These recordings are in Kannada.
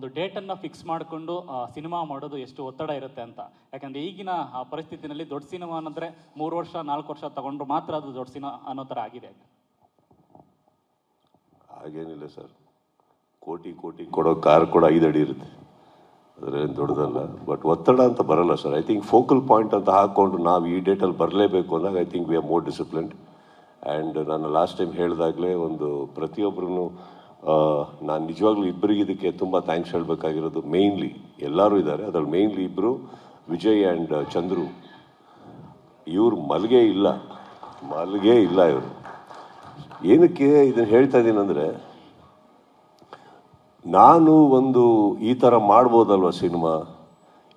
ಒಂದು ಡೇಟನ್ನು ಫಿಕ್ಸ್ ಮಾಡಿಕೊಂಡು ಸಿನಿಮಾ ಮಾಡೋದು ಎಷ್ಟು ಒತ್ತಡ ಇರುತ್ತೆ ಅಂತ. ಯಾಕಂದರೆ ಈಗಿನ ಪರಿಸ್ಥಿತಿನಲ್ಲಿ ದೊಡ್ಡ ಸಿನಿಮಾ ಅನ್ನಂದ್ರೆ ಮೂರು ವರ್ಷ, ನಾಲ್ಕು ವರ್ಷ ತಗೊಂಡ್ರು ಮಾತ್ರ ಅದು ದೊಡ್ಡ ಸಿನಿಮಾ ಅನ್ನೋ ಥರ ಆಗಿದೆ ಹಾಗೇನಿಲ್ಲ ಸರ್. ಕೋಟಿ ಕೋಟಿ ಕೊಡೋ ಕಾರ್ ಕೂಡ ಐದು ಅಡಿ ಇರುತ್ತೆ. ಅದರೇನು ದೊಡ್ಡದಲ್ಲ. ಬಟ್ ಒತ್ತಡ ಅಂತ ಬರಲ್ಲ sir. I think focal point ಅಂತ ಹಾಕ್ಕೊಂಡು ನಾವು ಈ ಡೇಟಲ್ಲಿ ಬರಲೇಬೇಕು ಅಂದಾಗ I think we are more disciplined and ನಾನು ಲಾಸ್ಟ್ ಟೈಮ್ ಹೇಳಿದಾಗಲೇ ಒಂದು ಪ್ರತಿಯೊಬ್ಬರೂ ನಾನು ನಿಜವಾಗ್ಲೂ ಇಬ್ಬರಿಗೆ ಇದಕ್ಕೆ ತುಂಬ ಥ್ಯಾಂಕ್ಸ್ ಹೇಳಬೇಕಾಗಿರೋದು. ಮೇಯ್ನ್ಲಿ ಎಲ್ಲರೂ ಇದ್ದಾರೆ. ಅದ್ರಲ್ಲಿ ಮೇಯ್ನ್ಲಿ ಇಬ್ಬರು ವಿಜಯ್ ಆ್ಯಂಡ್ ಚಂದ್ರು. ಇವ್ರು ಮಲ್ಗೆ ಇಲ್ಲ. ಮಲ್ಗೆ ಇಲ್ಲ ಇವರು. ಏನಕ್ಕೆ ಇದನ್ನು ಹೇಳ್ತಾ ಇದ್ದೀನಿ ಅಂದರೆ, ನಾನು ಒಂದು ಈ ಥರ ಮಾಡ್ಬೋದಲ್ವ ಸಿನಿಮಾ?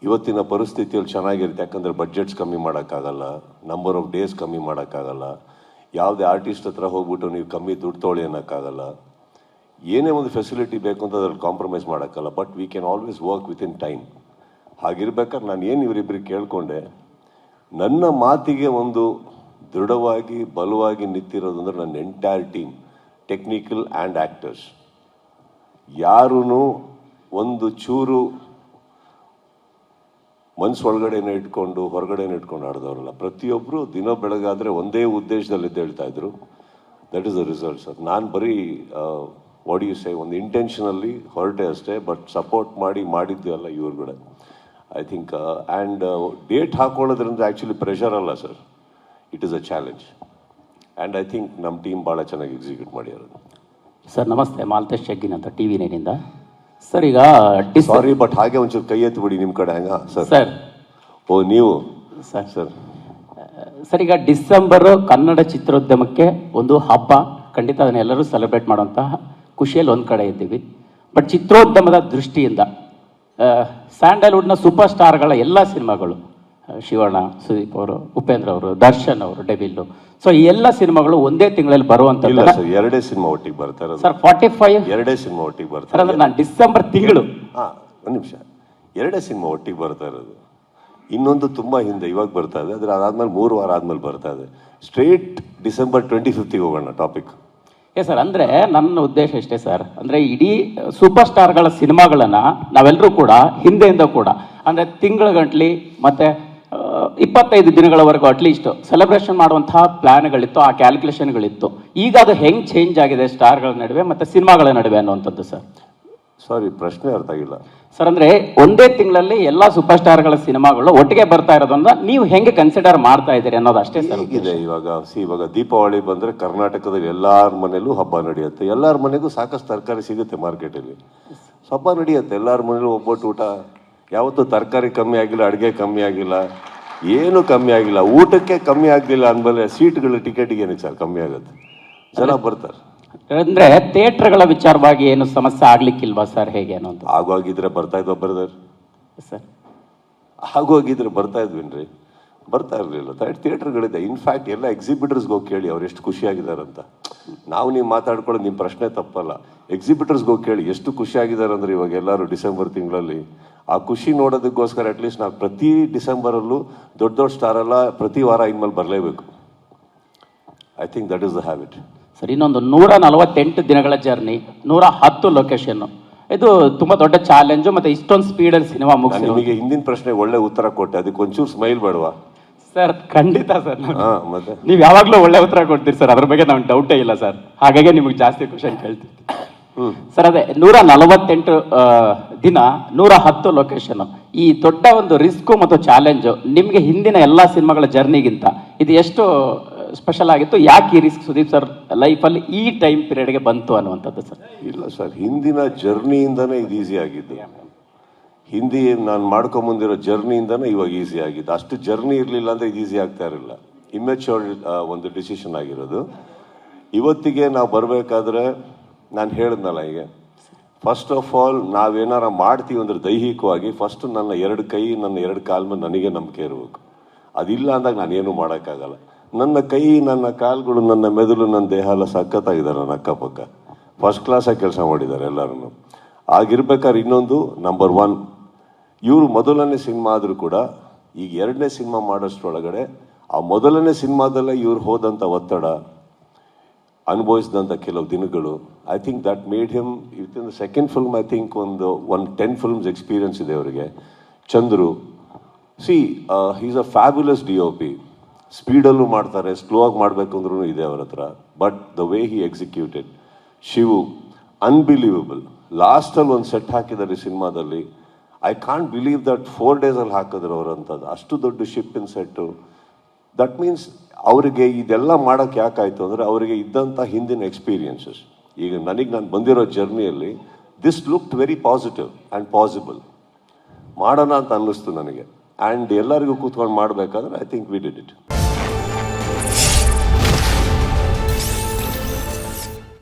ಇವತ್ತಿನ ಪರಿಸ್ಥಿತಿಯಲ್ಲಿ ಚೆನ್ನಾಗಿರುತ್ತೆ. ಯಾಕಂದರೆ ಬಡ್ಜೆಟ್ಸ್ ಕಮ್ಮಿ ಮಾಡೋಕ್ಕಾಗಲ್ಲ. ನಂಬರ್ ಆಫ್ ಡೇಸ್ ಕಮ್ಮಿ ಮಾಡೋಕ್ಕಾಗಲ್ಲ. ಯಾವುದೇ ಆರ್ಟಿಸ್ಟ್ ಹತ್ರ ಹೋಗ್ಬಿಟ್ಟು ನೀವು ಕಮ್ಮಿ ದುಡ್ಡು ತೊಳಿ ಅನ್ನೋಕ್ಕಾಗಲ್ಲ. ಏನೇ ಒಂದು ಫೆಸಿಲಿಟಿ ಬೇಕು ಅಂತ ಅದ್ರಲ್ಲಿ compromise ಮಾಡೋಕ್ಕಲ್ಲ but we can always work within time ಹಾಗಿರ್ಬೇಕಾದ್ರೆ ನಾನು ಏನು ಇವರಿಬ್ಬರಿಗೆ ಕೇಳಿಕೊಂಡೆ, ನನ್ನ ಮಾತಿಗೆ ಒಂದು ದೃಢವಾಗಿ, ಬಲವಾಗಿ ನಿಂತಿರೋದು ಅಂದರೆ ನನ್ನ entire team technical and actors ಯಾರೂ ಒಂದು ಚೂರು ಮನ್ಸು ಒಳಗಡೆನೆ ಇಟ್ಕೊಂಡು, ಹೊರಗಡೆನೆ ಇಟ್ಕೊಂಡು ಆಡಿದವರಲ್ಲ. ಪ್ರತಿಯೊಬ್ಬರು ದಿನ ಬೆಳಗಾದರೆ ಒಂದೇ ಉದ್ದೇಶದಲ್ಲಿ ಎದ್ದೇಳ್ತಾ ಇದ್ರು that is the result sir ನಾನು ಬರೀ ವಾಟ್ ಯು ಸೇ ಒಂದು ಇಂಟೆನ್ಷನಲ್ಲಿ ಹೊರಟೆ ಅಷ್ಟೇ ಬಟ್ ಸಪೋರ್ಟ್ ಮಾಡಿ ಮಾಡಿದ್ದು ಅಲ್ಲ ಇವ್ರುಗಳೇ ಐ ಥಿಂಕ್ ಆ್ಯಂಡ್ ಡೇಟ್ ಹಾಕೊಳ್ಳೋದ್ರಿಂದ ಆ್ಯಕ್ಚುಲಿ ಪ್ರೆಷರ್ ಅಲ್ಲ sir it is a challenge and I think ನಮ್ಮ ಟೀಮ್ ಭಾಳ ಚೆನ್ನಾಗಿ ಎಕ್ಸಿಕ್ಯೂಟ್ ಮಾಡಿರೋದು ಸರ್ ನಮಸ್ತೆ. ಮಾಲ್ತೇಶ್ ಶೆಗ್ಗಿನ್ ಅಂತ ಟಿ ವಿ ನೈನಿಂದ. ಸರ್ ಈಗ ಸಾರಿ ಬಟ್ ಹಾಗೆ ಒಂಚೂರು ಕೈ ಎತ್ತಿಬಿಡಿ ನಿಮ್ಮ ಕಡೆ ಹಂಗ ಸರ್ ಸರ್ ಓ ನೀವು? ಸರ್ ಸರ್ ಸರ್ ಈಗ ಡಿಸೆಂಬರು ಕನ್ನಡ ಚಿತ್ರೋದ್ಯಮಕ್ಕೆ ಒಂದು ಹಬ್ಬ. ಖಂಡಿತ ಅದನ್ನೆಲ್ಲರೂ ಸೆಲೆಬ್ರೇಟ್ ಮಾಡುವಂತಹ ಖುಷಿಯಲ್ಲಿ ಒಂದು ಕಡೆ ಇದ್ದೀವಿ. ಬಟ್ ಚಿತ್ರೋದ್ಯಮದ ದೃಷ್ಟಿಯಿಂದ ಸ್ಯಾಂಡಲ್ವುಡ್ನ ಸೂಪರ್ ಸ್ಟಾರ್ಗಳ ಎಲ್ಲ ಸಿನಿಮಾಗಳು ಶಿವಣ್ಣ ಸುದೀಪ್ ಅವರು ಉಪೇಂದ್ರ ಅವರು ದರ್ಶನ್ ಅವರು ಡೆಬಿಲ್ಲು ಸೊ ಈ ಎಲ್ಲ ಸಿನಿಮಾಗಳು ಒಂದೇ ತಿಂಗಳಲ್ಲಿ ಬರುವಂತ ಎರಡೇ ಸಿನಿಮಾ ಒಟ್ಟಿಗೆ ಬರ್ತಾರೆ ಸರ್ ಫಾರ್ಟಿ ಫೈವ್ ಎರಡೇ ಸಿನಿಮಾ ಒಟ್ಟಿಗೆ ಬರ್ತಾರೆ ಅಂದ್ರೆ ನಾನು ಡಿಸೆಂಬರ್ ತಿಂಗಳು. ಹಾಂ ಒಂದು ನಿಮಿಷ. ಎರಡೇ ಸಿನಿಮಾ ಒಟ್ಟಿಗೆ ಬರ್ತಾ ಇರೋದು. ಇನ್ನೊಂದು ತುಂಬ ಹಿಂದೆ ಇವಾಗ ಬರ್ತಾ ಇದೆ. ಅದ್ರ ಅದಾದ್ಮೇಲೆ ಮೂರು ವಾರ ಆದ್ಮೇಲೆ ಬರ್ತಾ ಇದೆ. ಸ್ಟ್ರೇಟ್ ಡಿಸೆಂಬರ್ ಟ್ವೆಂಟಿ ಫಿಫ್ತಿಗೆ ಹೋಗೋಣ ಟಾಪಿಕ್ ಎಸ್ ಸರ್, ಅಂದ್ರೆ ನನ್ನ ಉದ್ದೇಶ ಇಷ್ಟೇ ಸರ್. ಅಂದ್ರೆ ಇಡೀ ಸೂಪರ್ ಸ್ಟಾರ್ಗಳ ಸಿನಿಮಾಗಳನ್ನ ನಾವೆಲ್ಲರೂ ಕೂಡ, ಹಿಂದೆಯಿಂದ ಕೂಡ, ಅಂದ್ರೆ ತಿಂಗಳ ಗಂಟ್ಲಿ ಮತ್ತೆ ಇಪ್ಪತ್ತೈದು ದಿನಗಳವರೆಗೂ ಅಟ್ಲೀಸ್ಟ್ ಸೆಲೆಬ್ರೇಷನ್ ಮಾಡುವಂತಹ ಪ್ಲಾನ್ಗಳಿತ್ತು ಆ ಕ್ಯಾಲ್ಕುಲೇಷನ್ಗಳಿತ್ತು ಈಗ ಅದು ಹೆಂಗ್ ಚೇಂಜ್ ಆಗಿದೆ ಸ್ಟಾರ್ಗಳ ನಡುವೆ ಮತ್ತೆ ಸಿನಿಮಾಗಳ ನಡುವೆ ಅನ್ನುವಂಥದ್ದು ಸರ್. ಸಾರಿ ಪ್ರಶ್ನೆ ಅರ್ಥ ಆಗಿಲ್ಲ. ಸರ್ ಅಂದ್ರೆ ಒಂದೇ ತಿಂಗಳಲ್ಲಿ ಎಲ್ಲಾ ಸೂಪರ್ ಸ್ಟಾರ್ಗಳ ಸಿನಿಮಾಗಳು ಒಟ್ಟಿಗೆ ಬರ್ತಾ ಇರೋದನ್ನ ನೀವು ಹೆಂಗೆ ಕನ್ಸಿಡರ್ ಮಾಡ್ತಾ ಇದ್ದೀರಿ ಅನ್ನೋದು ಅಷ್ಟೇ ಸರ್ ಇದೆ ಇವಾಗ. ಸಿ ಇವಾಗ ದೀಪಾವಳಿ ಬಂದ್ರೆ ಕರ್ನಾಟಕದಲ್ಲಿ ಎಲ್ಲಾರ ಮನೇಲೂ ಹಬ್ಬ ನಡೆಯುತ್ತೆ. ಎಲ್ಲಾರ ಮನೆಗೂ ಸಾಕಷ್ಟು ತರಕಾರಿ ಸಿಗುತ್ತೆ ಮಾರ್ಕೆಟಲ್ಲಿ ಹಬ್ಬ ನಡೆಯುತ್ತೆ. ಎಲ್ಲಾರ ಮನೇಲೂ ಒಬ್ಬಟ್ಟು ಊಟ. ಯಾವತ್ತೂ ತರಕಾರಿ ಕಮ್ಮಿ ಆಗಿಲ್ಲ ಅಡುಗೆ ಕಮ್ಮಿ ಆಗಿಲ್ಲ. ಏನು ಕಮ್ಮಿ ಆಗಿಲ್ಲ. ಊಟಕ್ಕೆ ಕಮ್ಮಿ ಆಗಲಿಲ್ಲ ಅಂದಮೇಲೆ ಸೀಟ್ಗಳು ಟಿಕೆಟಿಗೆ ಏನಕ್ಕೆ ಸರ್ ಕಮ್ಮಿ ಆಗುತ್ತೆ. ಜನ ಬರ್ತಾರೆ. ಅಂದ್ರೆ ಥಿಯೇಟರ್ಗಳ ವಿಚಾರವಾಗಿ ಏನು ಸಮಸ್ಯೆ ಆಗ್ಲಿಕ್ಕಿಲ್ವಾ ಸರ್ ಹೇಗೆ ಅನ್ನೋದು? ಆಗೋಗಿದ್ರೆ ಬರ್ತಾ ಇದ್ವ ಬರ್ದಾರ್? ಸರ್. ಆಗೋಗಿದ್ರೆ ಬರ್ತಾ ಇದ್ವಿನ್ರಿ? ಬರ್ತಾ ಇರಲಿಲ್ಲ. ಥಿಯೇಟರ್ಗಳಿದೆ. ಇನ್ಫ್ಯಾಕ್ಟ್ ಎಲ್ಲ ಎಕ್ಸಿಬಿಟರ್ಸ್ಗೆ ಹೋಗಿ ಕೇಳಿ ಅವ್ರು ಎಷ್ಟು ಖುಷಿಯಾಗಿದ್ದಾರಂತ. ನಾವು ನೀವು ಮಾತಾಡ್ಕೊಳ್ಳೋ ನಿಮ್ಮ ಪ್ರಶ್ನೆ ತಪ್ಪಲ್ಲ. ಎಕ್ಸಿಬಿಟರ್ಸ್ಗೆ ಹೋಗಿ ಕೇಳಿ ಎಷ್ಟು ಖುಷಿಯಾಗಿದ್ದಾರೆ ಅಂದ್ರೆ ಇವಾಗ ಎಲ್ಲರೂ ಡಿಸೆಂಬರ್ ತಿಂಗಳಲ್ಲಿ. ಆ ಖುಷಿ ನೋಡೋದಕ್ಕೋಸ್ಕರ ಅಟ್ಲೀಸ್ಟ್ ನಾವು ಪ್ರತಿ ಡಿಸೆಂಬರಲ್ಲೂ ದೊಡ್ಡ ದೊಡ್ಡ ಸ್ಟಾರೆಲ್ಲ ಪ್ರತಿ ವಾರ ಇನ್ಮೇಲೆ ಬರಲೇಬೇಕು. I think that is the habit sir ಇನ್ನೊಂದು ನೂರ ನಲವತ್ತೆಂಟು ದಿನಗಳ ಜರ್ನಿ ನೂರ ಹತ್ತು ಲೊಕೇಶನ್ ಇದು ತುಂಬಾ ದೊಡ್ಡ ಚಾಲೆಂಜು ಮತ್ತೆ ಇಷ್ಟೊಂದು ಸ್ಪೀಡಲ್ಲಿ ಸಿನಿಮಾ ಮುಗಿಸಿದೆ ನಿಮಗೆ ಹಿಂದಿನ ಪ್ರಶ್ನೆಗೆ ಒಳ್ಳೆ ಉತ್ತರ ಕೊಟ್ಟೆ ಅದಕ್ಕೆ ಒಂಚೂರು ಸ್ಮೈಲ್ ಬೇಡವಾ ಸರ್ ಖಂಡಿತ ಸರ್. ನೀವು ಯಾವಾಗಲೂ ಒಳ್ಳೆ ಉತ್ತರ ಕೊಡ್ತೀರಿ ಸರ್ ಅದ್ರ ಬಗ್ಗೆ ನಮ್ಗೆ ಡೌಟೇ ಇಲ್ಲ ಸರ್. ಹಾಗಾಗಿ ನಿಮಗೆ ಜಾಸ್ತಿ ಕ್ವಶನ್ ಕೇಳ್ತೀವಿ ಸರ್ ಅದೇ ನೂರ ನಲವತ್ತೆಂಟು ದಿನ ನೂರ ಹತ್ತು ಲೊಕೇಶನ್ ಈ ದೊಡ್ಡ ಒಂದು ರಿಸ್ಕು ಮತ್ತು ಚಾಲೆಂಜು ನಿಮಗೆ ಹಿಂದಿನ ಎಲ್ಲ ಸಿನಿಮಾಗಳ ಜರ್ನಿಗಿಂತ ಇದು ಎಷ್ಟು ಸ್ಪೆಷಲ್ ಆಗಿತ್ತು. ಯಾಕೆ ಈ ರಿಸ್ಕ್ ಸುದೀಪ್ ಸರ್ ಲೈಫಲ್ಲಿ ಈ ಟೈಮ್ ಪೀರಿಯಡ್ಗೆ ಬಂತು ಅನ್ನುವಂಥದ್ದು ಸರ್ ಇಲ್ಲ ಸರ್ ಹಿಂದಿನ ಜರ್ನಿಯಿಂದನೇ ಇದು ಈಸಿ ಆಗಿದ್ದು. ಹಿಂದಿ ನಾನು ಮಾಡ್ಕೊಂಬಂದಿರೋ ಜರ್ನಿಯಿಂದನೇ ಇವಾಗ ಈಸಿ ಆಗಿದ್ದು. ಅಷ್ಟು ಜರ್ನಿ ಇರಲಿಲ್ಲ ಅಂದರೆ ಇದು ಈಸಿ ಆಗ್ತಾ ಇರಲಿಲ್ಲ. ಇಮ್ಮೆಚ್ಯೂರ್ ಒಂದು ಡಿಸಿಷನ್ ಆಗಿರೋದು. ಇವತ್ತಿಗೆ ನಾವು ಬರಬೇಕಾದ್ರೆ ನಾನು ಹೇಳಿದ್ನಲ್ಲ ಈಗ. ಫಸ್ಟ್ ಆಫ್ ಆಲ್ ನಾವೇನಾರ ಮಾಡ್ತೀವಿ ಅಂದ್ರೆ ದೈಹಿಕವಾಗಿ ಫಸ್ಟ್ ನನ್ನ ಎರಡು ಕೈ ನನ್ನ ಎರಡು ಕಾಲು ಮೇಲೆ ನನಗೆ ನಂಬಿಕೆ ಇರಬೇಕು. ಅದಿಲ್ಲ ಅಂದಾಗ ನಾನೇನು ಮಾಡೋಕ್ಕಾಗಲ್ಲ. ನನ್ನ ಕೈ, ನನ್ನ ಕಾಲುಗಳು, ನನ್ನ ಮೆದುಳು, ನನ್ನ ದೇಹ ಎಲ್ಲ ಸಖತ್ತಾಗಿದ್ದಾರೆ ನನ್ನ ಅಕ್ಕಪಕ್ಕ. ಫಸ್ಟ್ ಕ್ಲಾಸಾಗಿ ಕೆಲಸ ಮಾಡಿದ್ದಾರೆ ಎಲ್ಲರೂ ಆಗಿರ್ಬೇಕಾದ್ರೆ ಇನ್ನೊಂದು ನಂಬರ್ ಒನ್ ಇವರು ಮೊದಲನೇ ಸಿನಿಮಾ ಆದರೂ ಕೂಡ ಈಗ ಎರಡನೇ ಸಿನಿಮಾ ಮಾಡೋಷ್ಟರೊಳಗಡೆ ಆ ಮೊದಲನೇ ಸಿನಿಮಾದಲ್ಲೇ ಇವ್ರು ಹೋದಂಥ ಒತ್ತಡ ಅನುಭವಿಸಿದಂಥ ಕೆಲವು ದಿನಗಳು I think that made him in the second film I think ಒಂದು ಒನ್ ಟೆನ್ ಫಿಲ್ಮ್ಸ್ ಎಕ್ಸ್ಪೀರಿಯನ್ಸ್ ಇದೆ ಅವರಿಗೆ. Chandru C is a fabulous D O P ಸ್ಪೀಡಲ್ಲೂ ಮಾಡ್ತಾರೆ ಸ್ಲೋ ಆಗಿ ಮಾಡಬೇಕು ಅಂದ್ರೂ ಇದೆ ಅವ್ರ ಹತ್ರ. But the way he executed Shivu unbelievable ಲಾಸ್ಟಲ್ಲಿ ಒಂದು ಸೆಟ್ ಹಾಕಿದ್ದಾರೆ ಸಿನಿಮಾದಲ್ಲಿ. I can't believe that four ಡೇಸಲ್ಲಿ ಹಾಕಿದ್ರು ಅವರಂಥದ್ದು ಅಷ್ಟು ದೊಡ್ಡ ಶಿಪ್ಪಿನ ಸೆಟ್ಟು ದಟ್ ಮೀನ್ಸ್ ಅವರಿಗೆ ಇದೆಲ್ಲ ಮಾಡೋಕ್ಕೆ ಯಾಕಾಯಿತು ಅಂದರೆ ಅವರಿಗೆ ಇದ್ದಂಥ ಹಿಂದಿನ ಎಕ್ಸ್ಪೀರಿಯನ್ಸಸ್ ಈಗ ನನಗೆ ನಾನು ಬಂದಿರೋ ಜರ್ನಿಯಲ್ಲಿ this looked very positive and possible ಮಾಡೋಣ ಅಂತ ಅನ್ನಿಸ್ತು ನನಗೆ. ಆ್ಯಂಡ್ ಎಲ್ಲರಿಗೂ ಕೂತ್ಕೊಂಡು ಮಾಡಬೇಕಾದ್ರೆ I think we did it